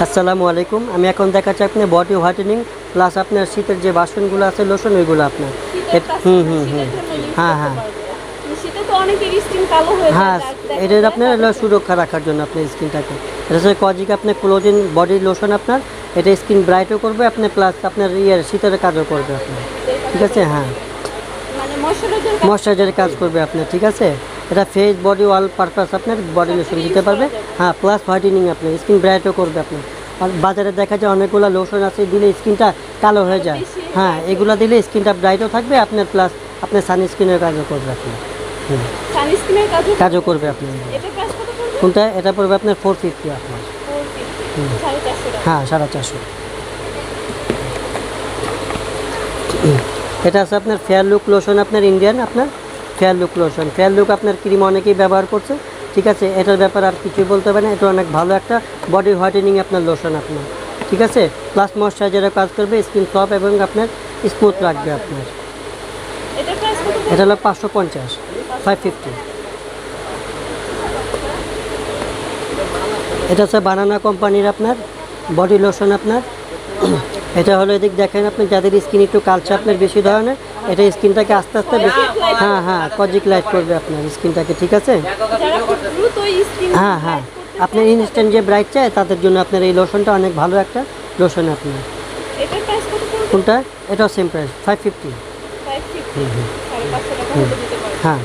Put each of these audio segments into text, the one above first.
আসসালামু আলাইকুম। আমি এখন দেখাচ্ছি আপনি বডি হোয়াইটেনিং প্লাস আপনার শীতের যে বাসনগুলো আছে লোশন ওইগুলো আপনার। এ- হুম হুম হুম। হ্যাঁ হ্যাঁ। কালো হয়ে এটা আপনার সুরক্ষা রাখার জন্য আপনার স্কিনটাকে এটা হচ্ছে কজিক আপনার ক্লোজিন বডি লোশন আপনার। এটা স্কিন ব্রাইটও করবে আপনার প্লাস আপনার ইয়ের শীতের কাজও করবে আপনার। ঠিক আছে? হ্যাঁ। মানে ময়শ্চারাইজারের কাজ করবে আপনার ঠিক আছে? এটা ফেস বডি অল পারপাস আপনার বডি লোশন দিতে পারবে। হ্যাঁ প্লাস হোয়াইটেনিং আপনার স্কিন ব্রাইটও করবে আপনার। আর বাজারে দেখা যায় অনেকগুলো লোশন আছে দিলে স্কিনটা কালো হয়ে যায়। হ্যাঁ এগুলো দিলে স্কিনটা ব্রাইটও থাকবে আপনার প্লাস আপনার সানস্ক্রিনের কাজও করবে আপনার। হুম, কাজও করবে? আপনার। কোনটা? এটা পড়বে আপনার ফোর ফিফটি আপনার। 450 সাড়ে চারশো টাকা। হ্যাঁ সাড়ে চারশো। এটা আছে আপনার ফেয়ার লুক লোশন আপনার ইন্ডিয়ান আপনার fair look lotion. Fair look আপনার ক্রিম অনেকেই ব্যবহার করছে ঠিক আছে? এটার ব্যাপারে আর কিছুই বলতে হবে না এটা অনেক ভালো একটা বডি হোয়াইটেনিং আপনার লোশন আপনার ঠিক আছে? প্লাস ময়শ্চারাইজারের কাজ করবে স্কিন সফট এবং আপনার স্মুথ রাখবে আপনার। এটা হলো পাঁচশো পঞ্চাশ ফাইভ ফিফটি এটা হচ্ছে বানানা কোম্পানির আপনার বডি লোশন আপনার। এটা হলো এদিক দেখেন আপনি যাদের স্কিন একটু কালচে আপনার বেশি ধরনের এটা স্কিনটাকে আস্তে আস্তে বেশি হ্যাঁ হ্যাঁ কজিক লাইট করবে আপনার স্কিনটাকে ঠিক আছে? হ্যাঁ হ্যাঁ। আপনার ইনস্ট্যান্ট যে ব্রাইট চায় তাদের জন্য আপনার এই লোশনটা অনেক ভালো একটা লোশন আপনার। কোনটা? এটাও সেম প্রাইস ফাইভ ফিফটি 550 সাড়ে পাঁচশো টাকা হলে দিতে পারবে হ্যাঁ।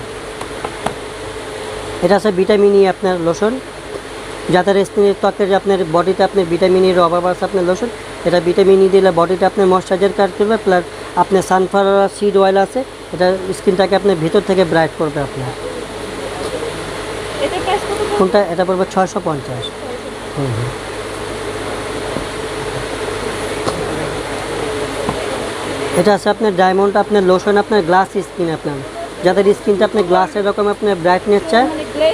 এটা আছে ভিটামিন ই আপনার লোশন যাদের স্কিনের ত্বকের যে আপনার বডিতে আপনার ভিটামিন ইর অভাব আছে আপনার লোশন এটা ভিটামিন ই দিলে বডিটা আপনার ময়শ্চারাইজার কাজ করবে প্লাস আপনার সানফ্লাওয়ার সিড অয়েল আছে এটা স্কিনটাকে আপনার ভিতর থেকে ব্রাইট করবে আপনার। কোনটা? এটা পড়বে ছয়শো পঞ্চাশ। হুম হুম। এটা আছে আপনার ডায়মন্ড আপনার লোশন আপনার গ্লাস স্কিন আপনার। যাদের স্কিনটা আপনি গ্লাসের রকম আপনার ব্রাইটনেস চায়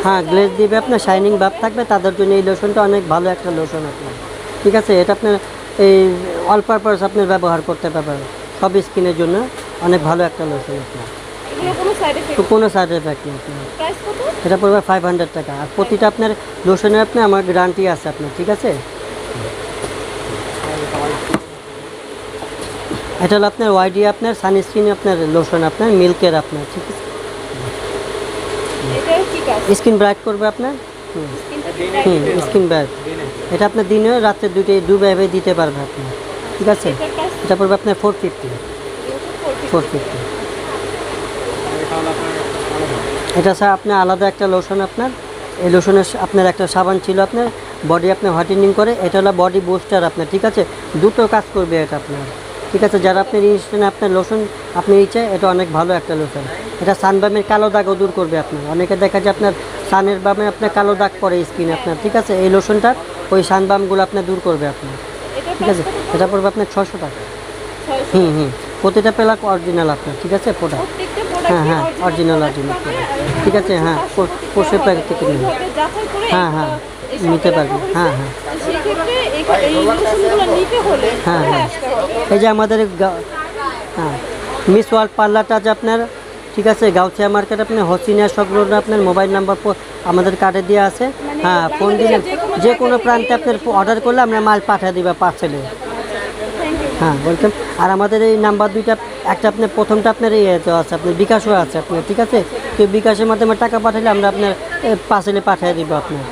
হ্যাঁ গ্লেজ দিবে আপনার শাইনিং ভাব থাকবে তাদের জন্য এই লোশনটা অনেক ভালো একটা লোশন আপনার। ঠিক আছে? এটা আপনার এই অল পারপাস আপনার ব্যবহার করতে পারবেন। সব স্কিনের জন্য অনেক ভালো একটা লোশন আপনার। কোনো সাইড এফেক্ট কোনো সাইড এফেক্ট নেই আপনার। এটা পড়বে ফাইভ হান্ড্রেড টাকা। আর প্রতিটা আপনার লোশনে আপনার আমার গ্যারান্টি আছে আপনার ঠিক আছে? এটা হলো আপনার ওয়াইডি আপনার সানস্ক্রিন আপনার লোশন আপনার মিল্কের আপনার ঠিক আছে? স্কিন ব্রাইট করবে আপনার? হুম। হুম স্কিন ব্রাইট এটা আপনার দিনে রাত্রে দুটো দুভাবে দিতে পারবে আপনার ঠিক আছে? এটা পড়বে আপনার ফোর ফিফটি ফোর ফিফটি এটা স্যার আপনার আলাদা একটা লোশন আপনার। এই লোশনের আপনার একটা সাবান ছিল আপনার। বডি আপনার হোয়াইটেনিং করে এটা হলো বডি বুস্টার আপনার ঠিক আছে? দুটো কাজ করবে এটা আপনার। ঠিক আছে যারা আপনার ইনস্ট্যান্ট আপনার লোশন আপনি ইচ্ছে এটা অনেক ভালো একটা লোশন এটা সানবামের কালো দাগও দূর করবে আপনার। অনেকে দেখা যায় আপনার সানের বামে আপনার কালো দাগ পড়ে স্কিন আপনার ঠিক আছে? এই লোশনটা ওই সানবামগুলো আপনার দূর করবে আপনার। ঠিক আছে? এটা পড়বে আপনার ছশো টাকা। হুম হুম। প্রতিটা পেলাক অরিজিনাল আপনার ঠিক আছে? প্রোডাক্ট হ্যাঁ, হ্যাঁ, অরিজিনাল original ঠিক আছে, হ্যাঁ, পোষে প্যাকেট থেকে নিন। হ্যাঁ, হ্যাঁ, নিতে পারবেন, হ্যাঁ, হ্যাঁ। হ্যাঁ, হ্যাঁ। এই যে আমাদের হ্যাঁ মিস ওয়ার্ল্ড পার্লারটা আছে আপনার ঠিক আছে গাউছিয়া মার্কেট আপনার হসিনা শপ রোড আপনার মোবাইল নাম্বার আমাদের কার্ডে দেওয়া আছে। হ্যাঁ ফোন দিলে যে কোনো প্রান্তে আপনার অর্ডার করলে আমরা মাল পাঠিয়ে দিবা পার্সেলে হ্যাঁ বলছেন আর আমাদের এই নাম্বার দুইটা একটা আপনার প্রথমটা আপনার এই আছে আপনার বিকাশও আছে আপনার ঠিক আছে? তো বিকাশের মাধ্যমে টাকা পাঠালে আমরা আপনার পার্সেলে পাঠিয়ে দিব আপনার।